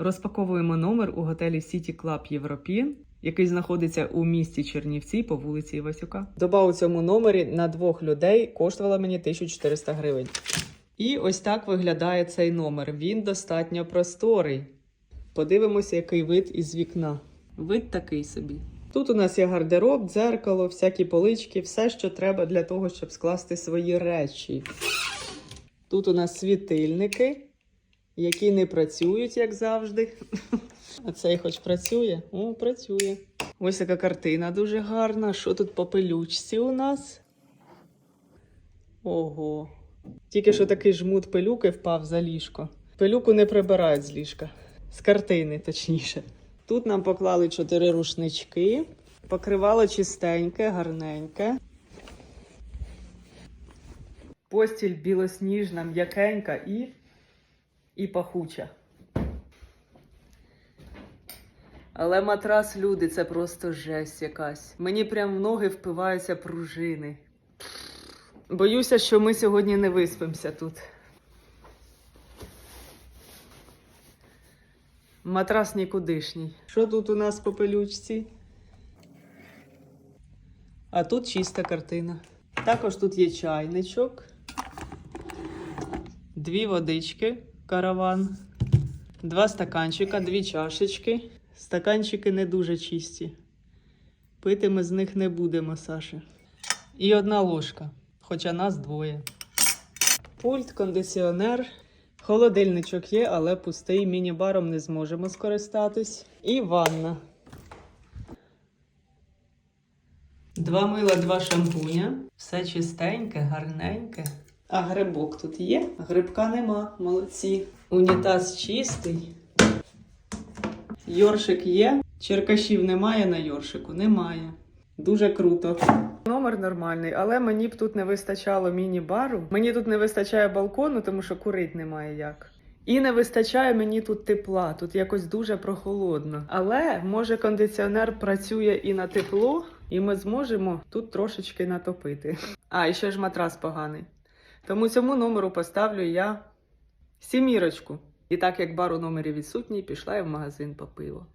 Розпаковуємо номер у готелі City Club European, який знаходиться у місті Чернівці по вулиці Івасюка. Доба у цьому номері на двох людей коштувала мені 1400 гривень. І ось так виглядає цей номер. Він достатньо просторий. Подивимося, який вид із вікна. Вид такий собі. Тут у нас є гардероб, дзеркало, всякі полички, все, що треба для того, щоб скласти свої речі. Тут у нас світильники, які не працюють, як завжди. А цей хоч працює? О, працює. Ось така картина дуже гарна. Що тут по пилючці у нас? Ого. Тільки що такий жмут пилюки впав за ліжко. Пилюку не прибирають з ліжка. З картини, точніше. Тут нам поклали чотири рушнички. Покривало чистеньке, гарненьке. Постіль білосніжна, м'якенька і, і пахуча. Але матрас люди це просто жесть якась. Мені прям в ноги впиваються пружини. Боюся, що ми сьогодні не виспимося тут. Матрас нікудишній. Що тут у нас по пилючці? А тут чиста картина. Також тут є чайничок, дві водички, караван, два стаканчика, дві чашечки. Стаканчики не дуже чисті. Пити ми з них не будемо, Саша. І одна ложка, хоча нас двоє. Пульт, кондиціонер. Холодильничок є, але пустий. Міні-баром не зможемо скористатись. І ванна. Два мила, два шампуня. Все чистеньке, гарненьке. А грибок тут є? Грибка нема. Молодці. Унітаз чистий. Йоршик є. Черкашів немає на йоршику? Немає. Дуже круто. Номер нормальний, але мені б тут не вистачало міні-бару. Мені тут не вистачає балкону, тому що курить немає як. І не вистачає мені тут тепла, тут якось дуже прохолодно. Але може кондиціонер працює і на тепло, і ми зможемо тут трошечки натопити. А, і ще ж матрас поганий. Тому цьому номеру поставлю я сімірочку. І так як бар у номері відсутній, пішла я в магазин по пиво.